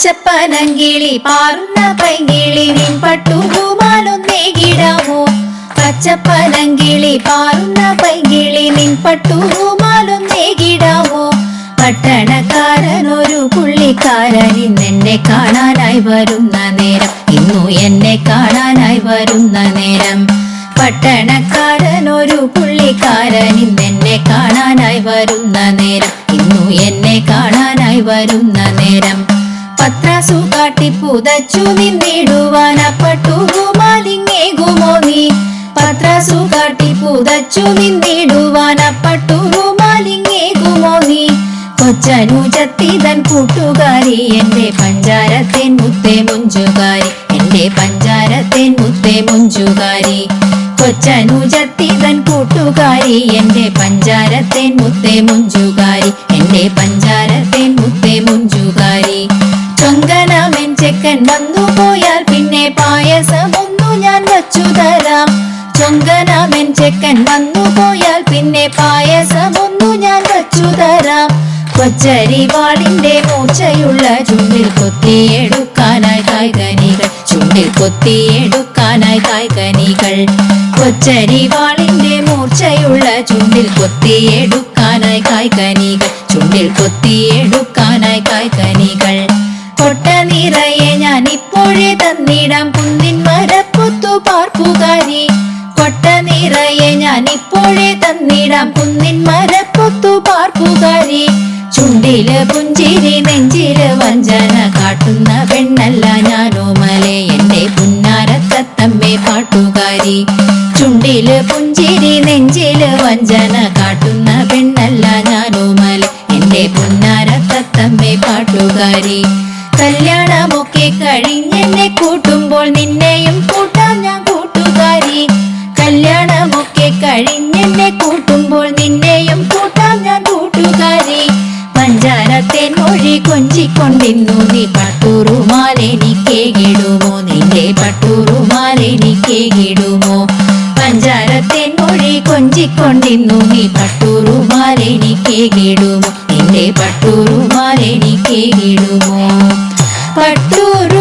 പച്ചപ്പനങ്കിളി പാറുന്ന പൈങ്കിളി നിൻ പട്ടുകുമാലൊന്നേകിടാമോ പച്ചപ്പനങ്കിളി പാറുന്ന പൈങ്കിളി നിൻ പട്ടുകുമാലൊന്നേകിടാമോ പട്ടണക്കാരൻ ഒരു പുള്ളിക്കാരൻ ഇന്നെന്നെ കാണാനായി വരുന്ന നേരം ഇന്നു എന്നെ കാണാനായി വരുന്ന നേരം. പട്ടണക്കാരൻ ഒരു പുള്ളിക്കാരൻ ഇന്നെന്നെ കാണാനായി വരുന്ന നേരം ഇന്നു എന്നെ കാണാനായി വരുന്ന നേരം. പത്രാസു കാട്ടി പുതച്ചു നിന്നിടുവാൻ അപ്പട്ടുറുമാലിങ്ങേകുമോ നീ? പത്രാസു കാട്ടി പുതച്ചു നിന്നിടുവാൻ അപ്പട്ടുറുമാലിങ്ങേകുമോ നീ? കൊച്ചനുജത്തിതൻ കൂട്ടുകാരി എന്റെ പഞ്ചാരത്തേൻ മുത്തേ മുഞ്ചുകാരി എന്റെ പഞ്ചാരത്തേൻ മുത്തേ മുഞ്ചുകാരി. കൊച്ചനുജത്തിതൻ കൂട്ടുകാരി എന്റെ പഞ്ചാരത്തേൻ മുത്തേ മുഞ്ചുകാരി എന്റെ പഞ്ചാരത്തേൻ മുത്തേ ചൊങ്കനമെൻ വന്നു പോയാൽ പിന്നെ പായസമൊന്നു ഞാൻ വച്ചു തരാം. ചൊങ്കനാമൻ ചെക്കൻ വന്നു പോയാൽ പിന്നെ പായസമൊന്നു ഞാൻ വച്ചു തരാം. കൊച്ചരി വാടിന്റെ മൂർച്ചയുള്ള ചുണ്ടിൽ കൊത്തിയെടുക്കാനായി കായ്കനികൾ. ചുണ്ടിൽ കൊത്തിയെടുക്കാനായി കായ്കനികൾ. കൊച്ചരി വാളിന്റെ മൂർച്ചയുള്ള ചുണ്ടിൽ കൊത്തിയെടുക്കാനായി കായ്കനികൾ. ചുണ്ടിൽ കൊത്തിയെടുക്കാനായി കായ്കനികൾ. കൊട്ട നിറയെ ഞാൻ ഇപ്പോഴേ തന്നിടാം. കുന്നിൻ മരപ്പൊത്തു പാർപ്പുകാരി. കൊട്ട നിറയെ ഞാൻ ഇപ്പോഴേ തന്നിടാം. കുന്നിൻ മരപ്പൊത്തു പാർപ്പുകാരി. ചുണ്ടിൽ പുഞ്ചിരി നെഞ്ചിൽ വഞ്ചന കാട്ടുന്ന പെണ്ണല്ല ഞാനോ മലെ. എന്റെ പുന്നാരത്തത്തമ്മേ പാട്ടുകാരി. ചുണ്ടിൽ പുഞ്ചിരി നെഞ്ചിൽ വഞ്ചന കാട്ടുന്ന പെണ്ണല്ല ഞാനോ മലെ. എന്റെ പുന്നാരത്തത്തമ്മേ പാട്ടുകാരി. കഴിഞ്ഞെന്നെ കൂട്ടുമ്പോൾ നിന്നെയും കൂട്ടാം ഞാൻ കൂട്ടുകാരി. പഞ്ചാരത്തേൻ മൊഴി കൊഞ്ചിക്കൊണ്ടിന്നു. നീ പട്ടൂറുമാലെനിക്കേകിടുമോ നിന്റെ പട്ടൂറുമാലെനിക്കേകിടുമോ പഞ്ചാരത്തേൻ മൊഴി കൊഞ്ചിക്കൊണ്ടിന്നു. നീ പട്ടൂറുമാലെനിക്കേകിടുമോ നിന്റെ പട്ടൂറുമാലെനിക്കേകിടുമോ പട്ടൂറുമാ